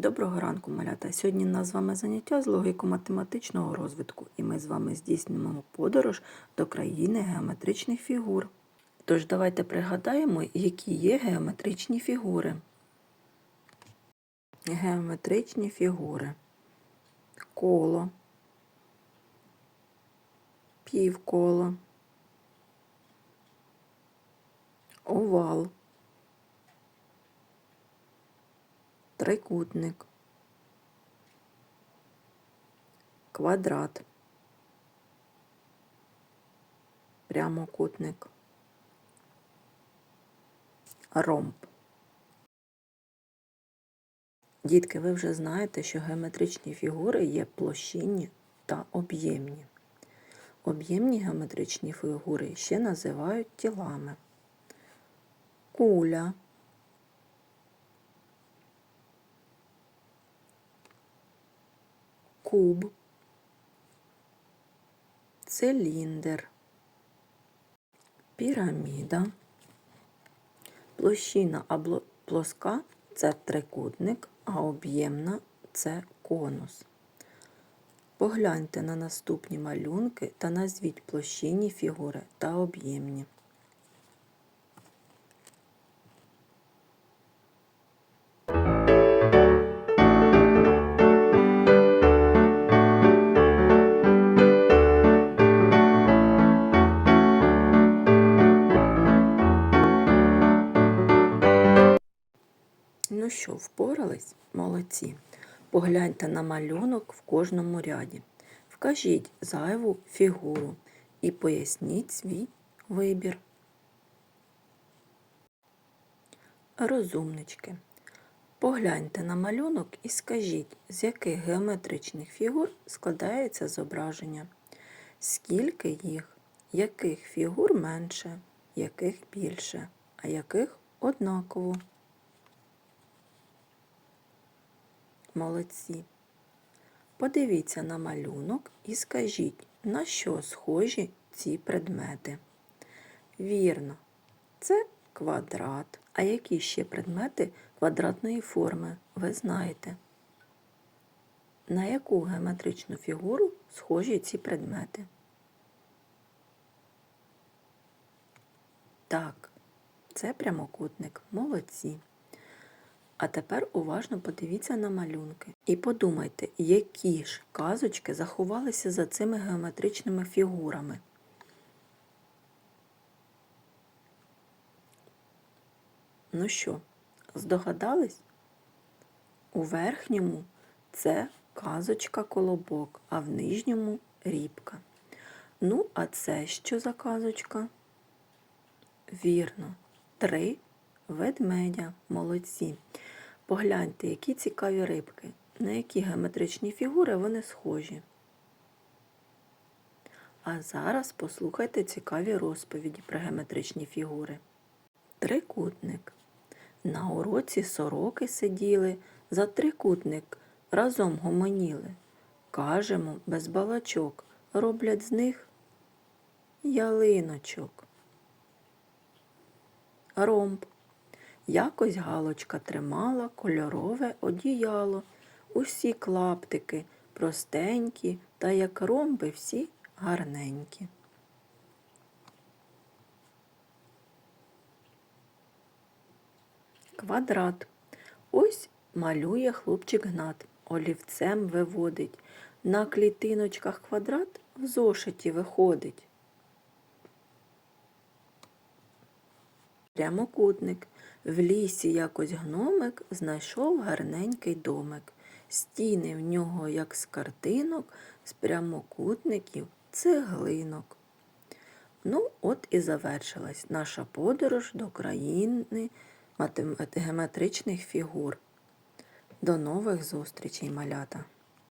Доброго ранку, малята! Сьогодні у нас з вами заняття з логіко-математичного розвитку, і ми з вами здійснюємо подорож до країни геометричних фігур. Тож давайте пригадаємо, які є геометричні фігури. Геометричні фігури. Коло, півколо, овал. Трикутник, квадрат, прямокутник, ромб. Дітки, ви вже знаєте, що геометричні фігури є площинні та об'ємні. Об'ємні геометричні фігури ще називають тілами. Куля. Куб, циліндр, піраміда, площина або плоска це трикутник, а об'ємна це конус. Погляньте на наступні малюнки та назвіть площинні фігури та об'ємні. Що, впорались? Молодці. Погляньте на малюнок в кожному ряді. Вкажіть зайву фігуру і поясніть свій вибір. Розумнички. Погляньте на малюнок і скажіть, з яких геометричних фігур складається зображення, скільки їх, яких фігур менше, яких більше, а яких однаково. Молодці. Подивіться на малюнок і скажіть, на що схожі ці предмети. Вірно, це квадрат. А які ще предмети квадратної форми ви знаєте? На яку геометричну фігуру схожі ці предмети? Так, це прямокутник. Молодці. А тепер уважно подивіться на малюнки і подумайте, які ж казочки заховалися за цими геометричними фігурами. Ну що, здогадались? У верхньому це казочка колобок, а в нижньому рібка. Ну, а це що за казочка? Вірно, три ведмедя, молодці. Погляньте, які цікаві рибки, на які геометричні фігури вони схожі. А зараз послухайте цікаві розповіді про геометричні фігури. Трикутник. На уроці сороки сиділи, за трикутник разом гомоніли. Кажемо, без балачок роблять з них ялиночок. Ромб. Якось галочка тримала кольорове одіяло, усі клаптики простенькі, та як ромби всі гарненькі. Квадрат. Ось малює хлопчик гнат, олівцем виводить. На клітиночках квадрат в зошиті виходить. Прямокутник. В лісі якось гномик знайшов гарненький домик. Стіни в нього, як з картинок, з прямокутників, цеглинок. Ну, от і завершилась наша подорож до країни геометричних фігур. До нових зустрічей, малята!